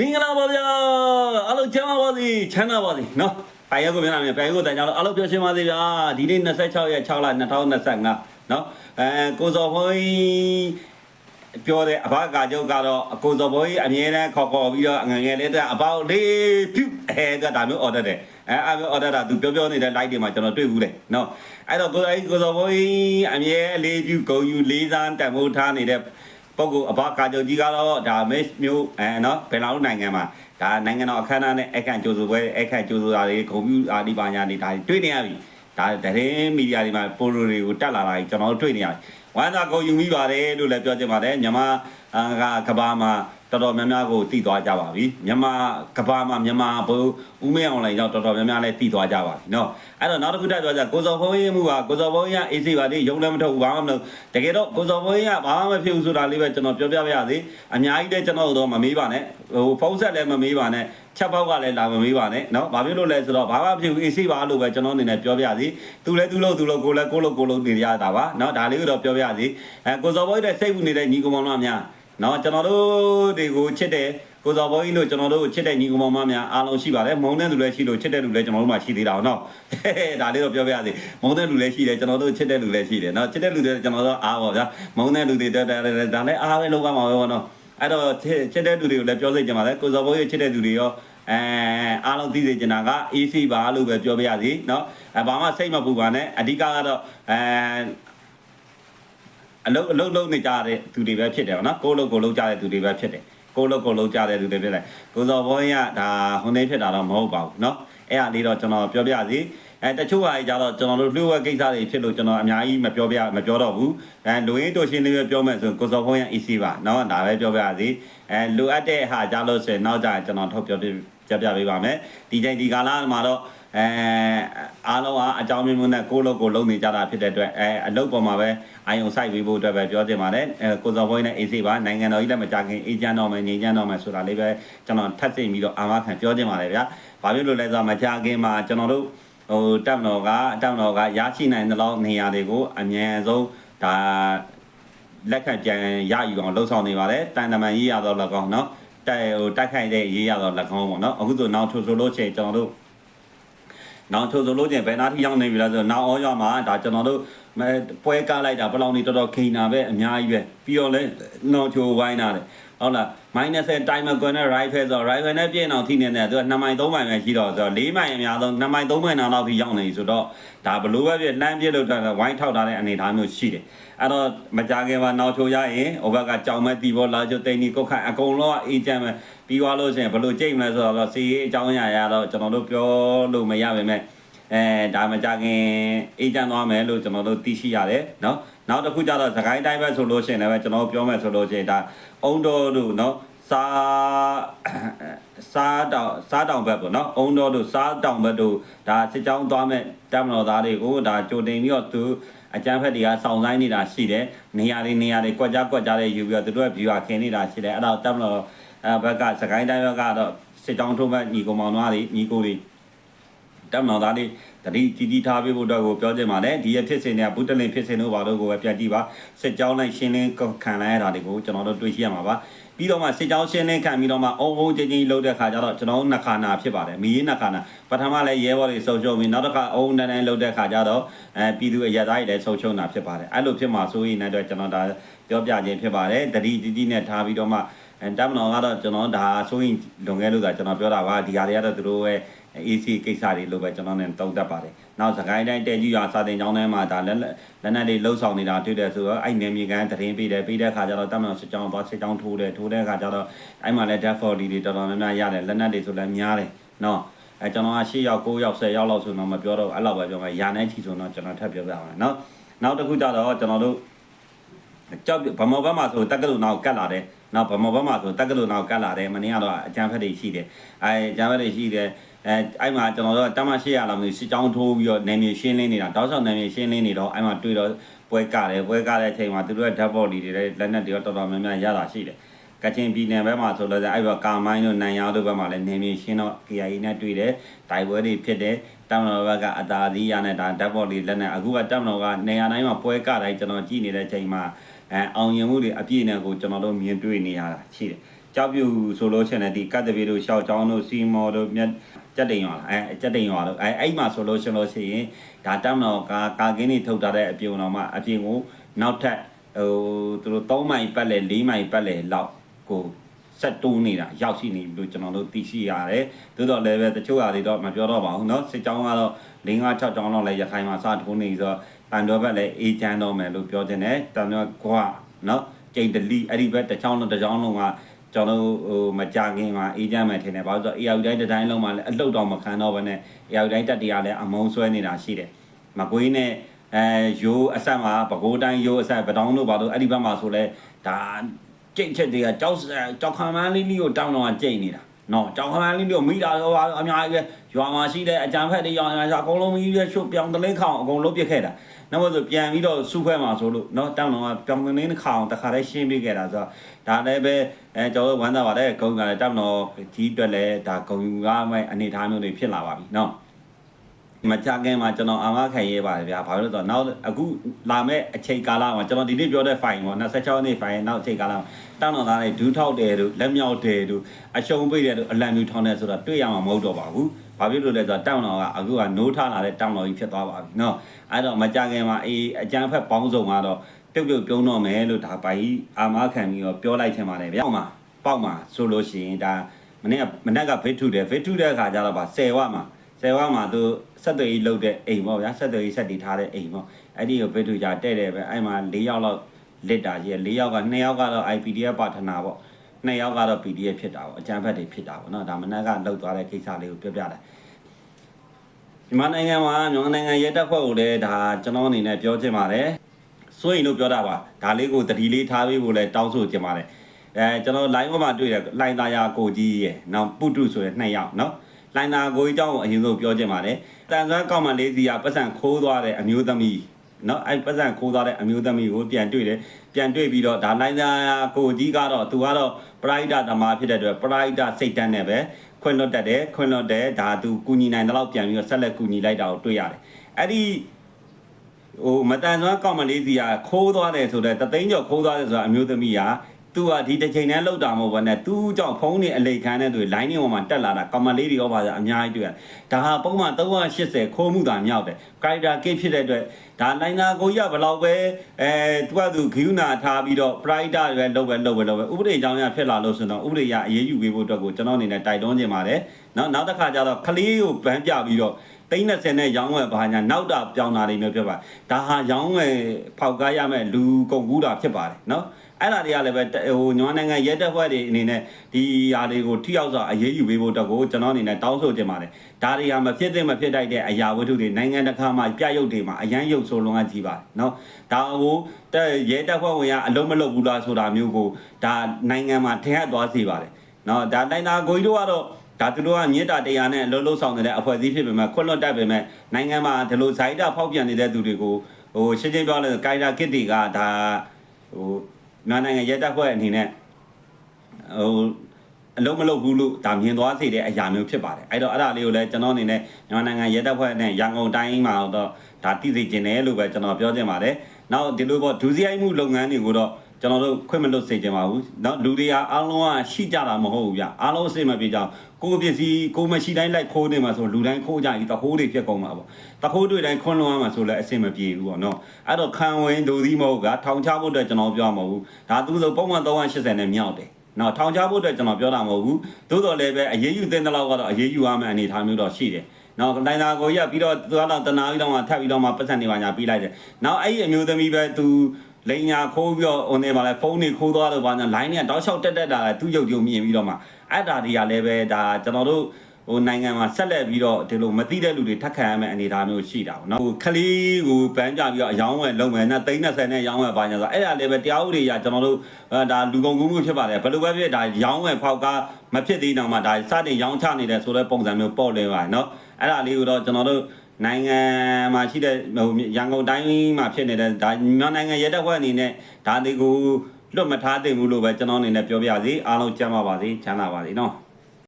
မင်္ဂလာပါဗျာအားလုံးချမ်းသာပါစေချမ်းသာပါစေနော်ပိုင်ရက်ကိုမျက်နှာမြင်ပိုင်ရက်ကိုတန်ကြလို့အားလုံးပြောရှင်းပါစေဗျာဒီနေ့26ရက်6လ2025နော်အဲကိုစော်ဘွေးပြောတဲ့အဘကကြောက်ကတော့အကိုစော်ဘွေးအမြဲတမ်းခေါ်ခေါ်ပြီးတော့ငငယ်လေးတဲ့အပေါက်လေးဖြူအဲကဒါမျိုး order တယ်အဲအဲမျိုး order တာသူပြောပြောနေတဲ့ light တွေမှာကျွန်တော်တွေ့ဘူးလေနော်အဲ့တော့ကိုအဲ့ကိုစော်ဘွေးအမြဲအလေးပြုဂုံယူလေးစားတန်ဖိုးထားနေတဲ့ ပုဂ္ဂိုလ်အဘကာကြိုကြီးကတော့ဒါမစ်မျိုးအဲနော်ဘယ်လောက်နိုင်ငံမှာဒါနိုင်ငံတော်အခမ်းအနားနဲ့အခန့်ကြိုးဆိုပွဲအခန့်ကြိုးဆိုတာတွေဂုံပြူအာဒီပါညာတွေဒါတွေတွေ့နေရပြီဒါတရင်မီဒီယာတွေမှာပိုလိုတွေကိုတက်လာတာကြီးကျွန်တော်တို့တွေ့နေရပြီဝမ်းသာကုန်ယူမိပါတယ်လို့လည်းပြောချင်ပါတယ်မြန်မာကကဘာမှာ တော်တော်များများကိုတည်သွားကြပါပြီမြန်မာကဘာမှာမြန်မာဘိုးဦးမေအောင်လိုင်းကြောင့်တော်တော်များများလည်းတည်သွားကြပါပြီเนาะအဲ့တော့နောက်တစ်ခုတက်ပြောကြကိုစော်ဖုံးရေးမှုကကိုစော်ဖုံးရေးအေးစီပါလေရုံလည်းမထုတ်ဘူးဘာမှမလုပ်တကယ်တော့ကိုစော်ဖုံးရေးကဘာမှမဖြစ်ဘူးဆိုတာလေးပဲကျွန်တော်ပြောပြပါရစေအများကြီးလည်းကျွန်တော်တို့မမေးပါနဲ့ဟိုဖုန်းဆက်လည်းမမေးပါနဲ့ချက်ပေါက်ကလည်းလာမမေးပါနဲ့เนาะဘာဖြစ်လို့လဲဆိုတော့ဘာမှမဖြစ်ဘူးအေးစီပါလို့ပဲကျွန်တော်အနေနဲ့ပြောပြရစေသူလည်းသူလို့သူလို့ကိုလည်းကိုလို့ကိုလို့နေရတာပါเนาะဒါလေးကိုတော့ပြောပြရစေအဲကိုစော်ဖုံးရေးတဲ့စိတ်ဝင်နေတဲ့ညီကောင်မောင်တို့များ နော်ကျွန်တော်တို့တွေကိုချစ်တဲ့ကိုစော်ဘောကြီးလို့ကျွန်တော်တို့ကိုချစ်တဲ့ညီကောင်မောင်မများအားလုံးရှိပါတယ်မုံတဲ့လူလည်းရှိလို့ချစ်တဲ့လူလည်းကျွန်တော်တို့မှရှိသေးတာနော်ဒါလေးတော့ပြောပြရစီမုံတဲ့လူလည်းရှိတယ်ကျွန်တော်တို့ချစ်တဲ့လူလည်းရှိတယ်နော်ချစ်တဲ့လူတွေကျွန်တော်တို့အားပါဗျာမုံတဲ့လူတွေဒါဒါလည်းအားပဲလောက်ရမှာပဲပေါ့နော်အဲ့တော့ချစ်တဲ့လူတွေကိုလည်းပြောစိတ်ကြပါလေကိုစော်ဘောကြီးချစ်တဲ့လူတွေရောအဲအားလုံးသိစေချင်တာက AC ပါလို့ပဲပြောပြရစီเนาะအဲဘာမှစိတ်မပူပါနဲ့အဓိကကတော့အဲ အလုံးအလုံးလုံးနေကြတဲ့သူတွေပဲဖြစ်တယ်ဗောနော်ကိုလုံးကိုလုံးကြတဲ့သူတွေပဲဖြစ်တယ်ကိုလုံးကိုလုံးကြတဲ့သူတွေဖြစ်တယ်ကိုစော်ဘောင်းရဒါဟိုနေဖြစ်တာတော့မဟုတ်ပါဘူးเนาะအဲ့အလေးတော့ကျွန်တော်ပြောပြစီအဲတချို့ဟာကြီးကြတော့ကျွန်တော်တို့လှုပ်ဝက်ကိစ္စတွေဖြစ်လို့ကျွန်တော်အများကြီးမပြောပြမပြောတော့ဘူးအဲလူရင်းတို့ရှင်းလေးပဲပြောမယ်ဆိုရင်ကိုစော်ဘောင်းရ EC ပါเนาะဒါပဲပြောပြစီအဲလိုအပ်တဲ့ဟာကြလို့ဆိုရင်နောက်ကြရင်ကျွန်တော်ထုတ်ပြောပြ ပြပြပေးပါမယ်ဒီချိန်ဒီကာလမှာတော့အဲအားလုံးကအကြောင်းမျိုးမျိုးနဲ့ကိုယ့်လုပ်ကိုယ်လုပ်နေကြတာဖြစ်တဲ့အတွက်အဲအလုပ်ပေါ်မှာပဲအာယုံစိုက်ပေးဖို့အတွက်ပဲပြောချင်ပါတယ်အဲကိုစော်ဘွေးနဲ့အေးစေးပါနိုင်ငံတော်ကြီးလည်းမကြခင်အေးချမ်းတော့မယ်ငြိမ်းချမ်းတော့မယ်ဆိုတာလေးပဲကျွန်တော်ထပ်သိပြီးတော့အာမခံပြောချင်ပါတယ်ဗျာ။ဘာဖြစ်လို့လဲဆိုတော့မကြခင်မှာကျွန်တော်တို့ဟိုတပ်မတော်ကတပ်မတော်ကရရှိနိုင်တဲ့လောက်နေရာတွေကိုအမြန်ဆုံးဒါလက်ခံပြန်ရယူအောင်လှုပ်ဆောင်နေပါတယ်တန်တမန်ရေးရတော့လည်းကောင်းเนาะ တိုက်ဟိုတိုက်ခိုက်တဲ့ရေးရတော့၎င်းပေါ့နော်အခုဆိုနောက်ထူဆိုလို့ချင်းကျွန်တော်တို့နောက်ထူဆိုလို့ချင်းဘယ်နာထိရောက်နေပြီလားဆိုတော့နောက်အောရောက်မှာဒါကျွန်တော်တို့ပွဲကားလိုက်တာဘယ်လောက်နေတော်တော်ခိန်တာပဲအများကြီးပဲပြီးတော့လဲနောက်ချိုဝိုင်းတာတယ် ဟုတ်လား minus time ကွန်နဲ့ right ဖဲဆိုတော့ right နဲ့ပြည့်အောင်ထိနေတဲ့သူက2မိုင်3မိုင်ပဲရှိတော့ဆိုတော့4မိုင်အများဆုံး2မိုင်3မိုင်နောက်ထိရောက်နေပြီဆိုတော့ဒါဘလို့ပဲပြလှမ်းပြည့်လို့တော့ဝိုင်းထောက်ထားတဲ့အနေအထားမျိုးရှိတယ်အဲ့တော့မကြခင်မှာနောက်ချိုရရင်ဟိုဘက်ကကြောင်မဲ့တီဘောလာချိုတိန်နီကုတ်ခိုင်အကုန်လုံးကအေဂျင့်ပဲပြီးသွားလို့ရှိရင်ဘလို့ကြိတ်မလဲဆိုတော့စီရေးအကြောင်းအရာရတော့ကျွန်တော်တို့ပြောလို့မရပါနဲ့အဲဒါမကြခင်အေဂျင့်သွားမယ်လို့ကျွန်တော်တို့သိရှိရတယ်เนาะ နောက်တစ်ခုကြတော့သခိုင်းတိုင်းပဲဆိုလို့ရှိရင်လည်းကျွန်တော်ပြောမယ်ဆိုလို့ရှိရင်ဒါအုံတော်တို့နော်စားစားတောင်စားတောင်ဘက်ပေါ့နော်အုံတော်တို့စားတောင်ဘက်တို့ဒါစစ်ကြောင်းသွားမဲ့တပ်မတော်သားတွေကိုဒါကြိုတင်ပြီးတော့သူအကြမ်းဖက်တွေကစောင့်ဆိုင်နေတာရှိတယ်နေရာတွေနေရာတွေကွက်ကြားကွက်ကြားတွေယူပြီးတော့သူတို့ရဲ့ viewer ခင်နေတာရှိတယ်အဲ့ဒါတပ်မတော်ဘက်ကစကိုင်းတိုင်းဘက်ကတော့စစ်တောင်းထုံးဘက်ညီကောင်မောင်သားတွေညီကိုတွေ တပ်မတော်သားတွေတတိတီတီထားပေးဖို့တော့ကိုပြောချင်ပါတယ်ဒီရဖြစ်စဉ်တွေကဘူးတလင်ဖြစ်စဉ်တို့ဘာလို့ကိုပဲပြန်ကြည့်ပါစစ်ကြောင်းလိုက်ရှင်းလင်းခံလိုက်ရတာတွေကိုကျွန်တော်တို့တွေ့ရှိရမှာပါပြီးတော့မှစစ်ကြောင်းရှင်းလင်းခံပြီးတော့မှအုံအုံချင်းချင်းလှုပ်တဲ့ခါကျတော့ကျွန်တော်တို့နှစ်ခါနာဖြစ်ပါတယ်မီးရင်နှစ်ခါနာပထမလည်းရဲဘော်တွေဆုံရှုံပြီးနောက်တစ်ခါအုံတန်းတန်းလှုပ်တဲ့ခါကျတော့အဲပြည်သူအရသားတွေလည်းဆုံရှုံတာဖြစ်ပါတယ်အဲ့လိုဖြစ်မှာဆိုရင်လည်းကျွန်တော်ဒါပြောပြခြင်းဖြစ်ပါတယ်တတိတီတီနဲ့ထားပြီးတော့မှ အဲတမန်တော်ကတော့ကျွန်တော်ဒါဆိုရင်လွန်ခဲ့လို့သာကျွန်တော်ပြောတာပါဒီဟာတွေကတော့သူတို့ရဲ့ AC ကိစ္စတွေလို့ပဲကျွန်တော်နဲ့တုံးတတ်ပါတယ်။နောက်စကိုင်းတိုင်းတဲကြီးရွာစာတင်ကျောင်းထဲမှာဒါလက်လက်နက်တွေလှုပ်ဆောင်နေတာတွေ့တယ်ဆိုတော့အဲ့နေမြေကန်တရင်ပေးတယ်ပေးတဲ့ခါကျတော့တမန်တော်စစ်ကြောင်းသွားစစ်ကြောင်းထိုးတယ်ထိုးတဲ့ခါကျတော့အဲ့မှာလည်း death body တွေတော်တော်များများရတယ်လက်နက်တွေဆိုလည်းများတယ်နော်အဲကျွန်တော်က10ယောက်9ယောက်10ယောက်လောက်ဆိုတော့မပြောတော့အဲ့လောက်ပဲပြောမှာယာနဲ့ချီဆိုတော့ကျွန်တော်ထပ်ပြောပြပါမယ်နော်နောက်တစ်ခုကျတော့ကျွန်တော်တို့ ကြောက်ဗမောဘက်မှာဆိုတက်ကလူနောက်ကတ်လာတယ်နောက်ဗမောဘက်မှာဆိုတက်ကလူနောက်ကတ်လာတယ်မနေ့ကတော့အကြမ်းဖက်တွေရှိတယ်အဲအကြမ်းဖက်တွေရှိတယ်အဲအဲ့မှာကျွန်တော်တို့တမ800လောက်မျိုးစစ်ကြောင်းထိုးပြီးတော့နယ်မြေရှင်းလင်းနေတာတောက်လျှောက်နယ်မြေရှင်းလင်းနေတော့အဲ့မှာတွေ့တော့ပွဲကတယ်ပွဲကတဲ့အချိန်မှာသူတို့ရဲ့ double တွေတွေလက်နက်တွေတော့တော်တော်များများရတာရှိတယ်ကချင်ပြည်နယ်ဘက်မှာဆိုလို့အဲ့ဘက်ကာမိုင်းတို့နန်ရောင်းတို့ဘက်မှာလည်းနယ်မြေရှင်းတော့ KIA နဲ့တွေ့တယ်တိုင်ပွဲတွေဖြစ်တယ် တမတော်ဘက်ကအသာစီးရနဲ့ဒါ double တွေလက်နက်အခုကတမတော်ကနေရာတိုင်းမှာပွဲကတိုင်းကျွန်တော်ကြည့်နေတဲ့ချိန်မှာအဲအောင်ရင်မှုတွေအပြည့်နဲ့ကိုကျွန်တော်တို့မြင်တွေ့နေရတာရှိတယ်ကြောက်ပြူဆိုလို့ရှိရင်လည်းဒီကတ်တပီတို့ရှောက်ချောင်းတို့စီမော်တို့မြတ်ကြက်တိန်ရွာလားအဲကြက်တိန်ရွာတို့အဲအဲ့မှာဆိုလို့ရှိလို့ရှိရင်ဒါတောင်းတော့ကာကာကင်းနေထုတ်ထားတဲ့အပြုံတော်မှာအပြင်ကိုနောက်ထပ်ဟိုသူတို့3မိုင်ပတ်လဲ4မိုင်ပတ်လဲလောက်ကို ဆက်တိုးနေတာရောက်ရှိနေပြီလို့ကျွန်တော်တို့သိရှိရတယ်။သို့တော့လည်းပဲတချို့ဟာတွေတော့မပြောတော့ပါဘူးเนาะစစ်ကြောင်းကတော့၄၅6ကြောင်းလောက်လည်းရခိုင်မှာစထိုးနေဆိုတော့တန်တော်ဘက်လည်းအေးချမ်းတော့မယ်လို့ပြောတင်တယ်။တန်တော်ကွာเนาะကျိန်တလီအဲ့ဒီဘက်တစ်ချောင်းလုံးတစ်ချောင်းလုံးကကျွန်တော်တို့ဟိုမကြခင်မှာအေးချမ်းမယ်ထင်တယ်။ဘာလို့ဆိုတော့ AR တိုင်းတစ်တိုင်းလုံးမှာလည်းအလုတ်တော်မခံတော့ဘဲနဲ့ AR တိုင်းတက်တရားလည်းအမုံဆွဲနေတာရှိတယ်။မကွေးနဲ့အဲရိုးအဆက်မှာပဲခူးတိုင်းရိုးအဆက်ပတောင်းတို့ဘာလို့အဲ့ဒီဘက်မှာဆိုလဲဒါ ကြိတ်ချက်တွေကကြောက်ကြောက်ခံမန်းလေးလေးကိုတောင်းတော့ကြိတ်နေတာနော်ကြောက်ခံမန်းလေးလေးကိုမိတာတော့အများကြီးပဲရွာမှာရှိတဲ့အကြံဖက်တွေရောင်ရအကုန်လုံးကြီးပဲရှုပ်ပြောင်းတလင်းခေါင်အကုန်လုံးပြစ်ခဲ့တာနောက်မှဆိုပြန်ပြီးတော့စုဖွဲ့မှာဆိုလို့နော်တောင်းတော့ပြောင်းတလင်းခေါင်တခါတည်းရှင်းပြခဲ့တာဆိုတော့ဒါလည်းပဲအဲကျွန်တော်ဝမ်းသာပါတယ်ဂုံကလည်းတောင်းတော့ကြီးအတွက်လည်းဒါဂုံယူရမယ့်အနေအထားမျိုးတွေဖြစ်လာပါပြီနော် မကြခင်မှာကျွန်တော်အာမခံရေးပါတယ်ဗျာဘာလို့လဲဆိုတော့နောက်အခုလာမဲ့အချိန်ကာလမှာကျွန်တော်ဒီနေ့ပြောတဲ့ file ပေါ့26ရက်နေ့ file နောက်အချိန်ကာလမှာတောင်းတော်သားတွေဒူးထောက်တယ်တို့လက်မြောက်တယ်တို့အရှုံပိတ်တယ်တို့အလံမျိုးထောင်းတယ်ဆိုတော့တွေ့ရမှာမဟုတ်တော့ပါဘူးဘာဖြစ်လို့လဲဆိုတော့တောင်းတော်ကအခုကနိုးထားလာတဲ့တောင်းတော်ကြီးဖြစ်သွားပါပြီเนาะအဲ့တော့မကြခင်မှာအေးအကြမ်းဖက်ပေါင်းစုံကတော့ပြုတ်ပြုတ်ပြုံးတော့မယ်လို့ဒါပိုင်အာမခံပြီးတော့ပြောလိုက်ချင်ပါတယ်ဗျာပေါ့မှာပေါက်မှာဆိုလို့ရှိရင်ဒါမနေ့ကမနေ့ကဗစ်ထုတယ်ဗစ်ထုတဲ့အခါကျတော့ဗာ10ဝမှာ ဆယ်ဝါမှာသူဆက်သွယ်ရေးလုပ်တဲ့အိမ်ပေါ့ဗျာဆက်သွယ်ရေးဆက်တည်ထားတဲ့အိမ်ပေါ့အဲ့ဒီကိုဗစ်ထူကြတဲ့တယ်ပဲအဲ့မှာ၄ယောက်လောက်လစ်တာကြီး၄ယောက်က2ယောက်ကတော့ IPDF ပါထနာပေါ့2ယောက်ကတော့ PDF ဖြစ်တာပေါ့အကြမ်းဖက်တွေဖြစ်တာပေါ့နော်ဒါမနက်ကလောက်သွားတဲ့ကိစ္စလေးကိုပြောပြတယ်မြန်မာနိုင်ငံမှာမြန်မာနိုင်ငံရဲတပ်ဖွဲ့ကိုလည်းဒါကျွန်တော်အနေနဲ့ပြောချင်ပါတယ်စိုးရင်လို့ပြောတာပါဒါလေးကိုတတိလေးထားပေးဖို့လည်းတောင်းဆိုချင်ပါတယ်အဲကျွန်တော် line ပေါ်မှာတွေ့တယ်လိုင်သားယာကိုကြီးရဲ့နောက်ပုတုဆိုတဲ့2ယောက်နော် လိုင်နာကိုကြီးအကြောင်းကိုအရင်ဆုံးပြောချင်ပါတယ်တန်ဆွမ်းကောက်မလေးစီကပတ်စံခိုးသွားတဲ့အမျိုးသမီးနော်အဲ့ပတ်စံခိုးသွားတဲ့အမျိုးသမီးကိုပြန်တွေ့တယ်ပြန်တွေ့ပြီးတော့ဒါလိုင်နာကိုကြီးကတော့သူကတော့ပရိုက်တာတမားဖြစ်တဲ့အတွက်ပရိုက်တာစိတ်တန်းနဲ့ပဲခွင်လွတ်တတ်တယ်ခွင်လွတ်တယ်ဒါသူကူညီနိုင်တဲ့လောက်ပြန်ပြီးတော့ဆက်လက်ကူညီလိုက်တာကိုတွေ့ရတယ်အဲ့ဒီဟိုမတန်ဆွမ်းကောက်မလေးစီကခိုးသွားတယ်ဆိုတော့တသိန်းကျော်ခိုးသွားတယ်ဆိုတာအမျိုးသမီးက သူကဒီတစ်ချိန်တည်းလောက်တာမဟုတ်ဘဲနဲ့သူ့ကြောင့်ဖုန်းနေအလိခံတဲ့သူ line နေပေါ်မှာတက်လာတာကမ္မလေးတွေရောပါဆိုအများကြီးတွေ့ရတယ်။ဒါဟာပုံမှန်380ခိုးမှုတာမြောက်တယ်။ character kit ဖြစ်တဲ့အတွက်ဒါ liner ကိုရဘလောက်ပဲအဲသူကသူဂိူနာထားပြီးတော့ pride ပဲလုပ်ပဲလုပ်ပဲလုပ်ပဲဥပဒေကြောင်းရဖြစ်လာလို့ဆိုတော့ဥပဒေရအရေးယူပေးဖို့အတွက်ကိုကျွန်တော်အနေနဲ့တိုက်တွန်းခြင်းပါတယ်။နောက်နောက်တစ်ခါကျတော့ကလေးကိုဗန်းပြပြီးတော့ သိန်း30နဲ့ရောင်းဝယ်ပါညာနောက်တာပြောင်းတာတွေမျိုးဖြစ်ပါဒါဟာရောင်းဝယ်ဖောက်ကားရမဲ့လူကုန်ကူးတာဖြစ်ပါတယ်နော်အဲ့ဒါတွေကလည်းပဲဟိုမြန်မာနိုင်ငံရဲတပ်ဖွဲ့တွေအနေနဲ့ဒီဟာတွေကိုထိရောက်စွာအရေးယူပေးဖို့အတွက်ကိုကျွန်တော်အနေနဲ့တောင်းဆိုချင်ပါတယ်ဒါတွေဟာမဖြစ်သင့်မဖြစ်တိုက်တဲ့အရာဝတ္ထုတွေနိုင်ငံတကာမှာပြရုပ်တွေမှာအရန်ရုပ်ဆိုးလုံးကကြီးပါတယ်နော်ဒါကိုတဲ့ရဲတပ်ဖွဲ့ဝင်ကအလုံးမလုံးဘူးလားဆိုတာမျိုးကိုဒါနိုင်ငံမှာထင်ဟပ်သွားစေပါတယ်နော်ဒါတိုင်းသားကိုကြီးတို့ကတော့ ဒါသူတို့ကမြေတာတရားနဲ့အလုံးလုံးဆောင်နေတဲ့အဖွဲ့အစည်းဖြစ်ပေမဲ့ခွလွတ်တက်ပေမဲ့နိုင်ငံမှာဒီလိုဇိုင်းတာဖောက်ပြန်နေတဲ့သူတွေကိုဟိုရှင်းချင်းပြောလဲကိုင်တာကစ်တီကဒါဟိုမြန်မာနိုင်ငံရဲတပ်ဖွဲ့အနေနဲ့ဟိုအလုံးမလုံးဘူးလို့ဒါမြင်သွားစေတဲ့အရာမျိုးဖြစ်ပါတယ်အဲ့တော့အဲ့ဒါလေးကိုလည်းကျွန်တော်အနေနဲ့မြန်မာနိုင်ငံရဲတပ်ဖွဲ့နဲ့ရန်ကုန်တိုင်းမှာတော့ဒါသိစေခြင်းတယ်လို့ပဲကျွန်တော်ပြောချင်ပါတယ်နောက်ဒီလိုပေါ့ဒူးစရိုက်မှုလုပ်ငန်းတွေကိုတော့ကျွန်တော်တို့ခွင့်မလွတ်စေချင်ပါဘူး။နောက်လူတွေအားအလုံးကရှိကြတာမဟုတ်ဘူးဗျ။အားလုံးအစိမ့်မပြေကြအောင် ကိုယ်ပစ္စည်းကိုယ်မရှိတိုင်းလိုက်ခိုးနေမှာဆိုလူတိုင်းခိုးကြပြီတခိုးတွေပြက်ကုန်မှာပေါ့တခိုးတွေတိုင်းခွန်းလွှမ်းမှာဆိုလည်းအစိမ့်မပြေဘူးပေါ့နော်အဲ့တော့ခံဝင်ဒိုသီးမဟုတ်ကထောင်ချဖို့အတွက်ကျွန်တော်ပြောမှာမဟုတ်ဘူးဒါသူဆိုပုံမှန်380နဲ့မြောက်တယ်နော်ထောင်ချဖို့အတွက်ကျွန်တော်ပြောတာမဟုတ်ဘူးသို့တော်လည်းပဲအရေးယူတဲ့လောက်ကတော့အရေးယူရမယ့်အနေအထားမျိုးတော့ရှိတယ်နော်လိုင်းသာကိုရပြီးတော့သူကတော့တနာပြီးတော့မှထပ်ပြီးတော့မှပတ်စံနေပါညာပြီးလိုက်တယ်နောက်အဲ့ဒီအမျိုးသမီးပဲသူ လိန်ညာခိုးပြီးတော့ဟိုနေပါလဲဖုန်းတွေခိုးသွားတော့ဗာညာ line နဲ့တောက်လျှောက်တက်တက်တာလဲသူ့ရုပ်ကြုံမြင်ပြီးတော့မှအဲ့ဒါတွေကလည်းပဲဒါကျွန်တော်တို့ဟိုနိုင်ငံမှာဆက်လက်ပြီးတော့ဒီလိုမသိတဲ့လူတွေထပ်ခံရမယ့်အနေအထားမျိုးရှိတာပေါ့နော်ဟိုခလီးကိုပန်းကြပြီးတော့အယောင်းဝယ်လုံးမယ်နဲ့30နဲ့ရောင်းဝယ်ပါညာဆိုအဲ့ဒါလည်းပဲတရားဥပဒေရကျွန်တော်တို့ဒါလူကုန်ကူးမှုဖြစ်ပါတယ်ဘယ်လိုပဲဖြစ်ဒါရောင်းဝယ်ဖောက်ကားမဖြစ်သေးတော့မှဒါစတင်ရောင်းချနေတယ်ဆိုတဲ့ပုံစံမျိုးပေါ့လဲပါနော်အဲ့ဒါလေးကိုတော့ကျွန်တော်တို့ နိုင်ငံမှာရှိတဲ့ဟိုရန်ကုန်တိုင်းမှာဖြစ်နေတဲ့ဒါမြန်မာနိုင်ငံရဲတပ်ဖွဲ့အနေနဲ့ဒါတွေကိုလွတ်မထားသင့်ဘူးလို့ပဲကျွန်တော်အနေနဲ့ပြောပြစီအားလုံးကြမ်းပါပါစေချမ်းသာပါစေနော်